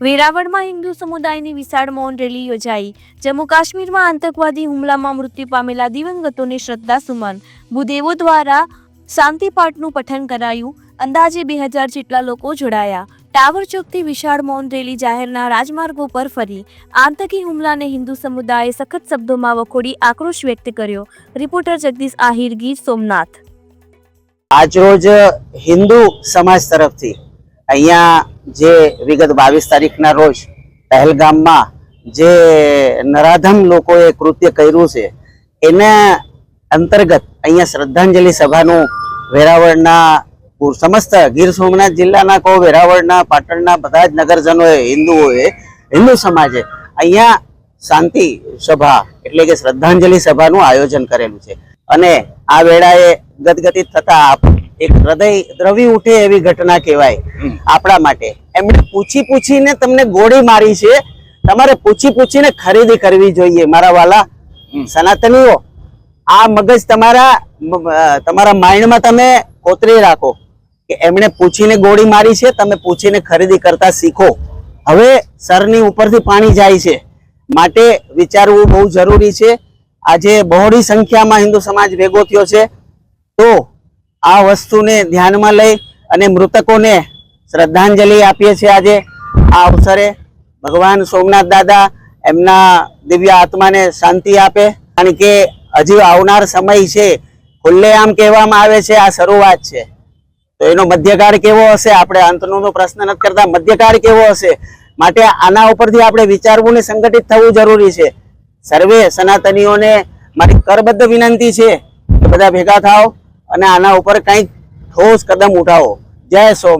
વેરાવળમાં હિન્દુ સમુદાયની વિશાળ મૌન રેલી યોજાઈ. જમ્મુ કાશ્મીરમાં આતંકવાદી હુમલામાં મૃત્યુ પામેલા દિવંગતોને શ્રદ્ધાસુમન ભૂદેવો દ્વારા શાંતિ પાઠનું પઠન કરાયું. અંદાજે બે હજાર જેટલા લોકો જોડાયા. ટાવર ચોકથી વિશાળ મૌન રેલી જાહેરના રાજમાર્ગો પર ફરી. આતંકી હુમલાને હિન્દુ સમુદાયે સખત શબ્દોમાં વખોડી આક્રોશ વ્યક્ત કર્યો. રિપોર્ટર જગદીશ આહિર, ગીર સોમનાથ. આજરોજ હિન્દુ સમાજ તરફથી અહીંયા જે વિગત બાવીસ તારીખના રોજ પહેલગામમાં જે નરાધમ લોકોએ કૃત્ય કર્યું છે, એના અંતર્ગત અહીંયા શ્રદ્ધાંજલિ સભાનું વેરાવળના સમસ્ત ગીર સોમનાથ જિલ્લાના કહો વેરાવળના, પાટણના બધા જ નગરજનોએ, હિન્દુઓએ, હિન્દુ સમાજે અહીંયા શાંતિ સભા એટલે કે શ્રદ્ધાંજલિ સભાનું આયોજન કરેલું છે. અને આ વેળાએ ગદગદિત થતા આપ- એક હૃદય દ્રવી ઉઠે એવી ઘટના કહેવાય આપણા માટે. એમણે પૂછી પૂછીને તમને ગોળી મારી છે. તમારે પૂછી પૂછીને ખરીદી કરવી જોઈએ મારા વાલા. સનાતનીઓ આ મગજ તમારા તમારા માઇન્ડમાં તમે કોતરી રાખો કે એમણે પૂછીને ગોળી મારી છે તમે પૂછીને ખરીદી કરતા શીખો. હવે સરની ઉપરથી પાણી જાય છે. માટે વિચારવું બહુ જરૂરી છે. આજે બહોળી સંખ્યામાં હિન્દુ સમાજ ભેગો થયો છે. તો આ વસ્તુને ધ્યાનમાં લઈ અને મૃતકોને શ્રદ્ધાંજલિ આપીએ છીએ આજે. આ અવસરે ભગવાન સોમનાથ દાદા એમના દિવ્ય આત્માને શાંતિ આપે. કારણ કે હજી આવનાર સમય છે. ખુલ્લેઆમ કહેવામાં આવે છે, આ શરૂઆત છે. તો એનો મધ્યકાળ કેવો હશે? આપણે અંતનો પ્રશ્ન નથી કરતા. મધ્યકાળ કેવો હશે? માટે આના ઉપરથી આપણે વિચારવું ને સંગઠિત થવું જરૂરી છે. સર્વે સનાતનીઓને મારી કરબદ્ધ વિનંતી છે. બધા ભેગા થાઓ. અને આના ઉપર કંઈક ઠોસ કદમ ઉઠાવો. જય સોમ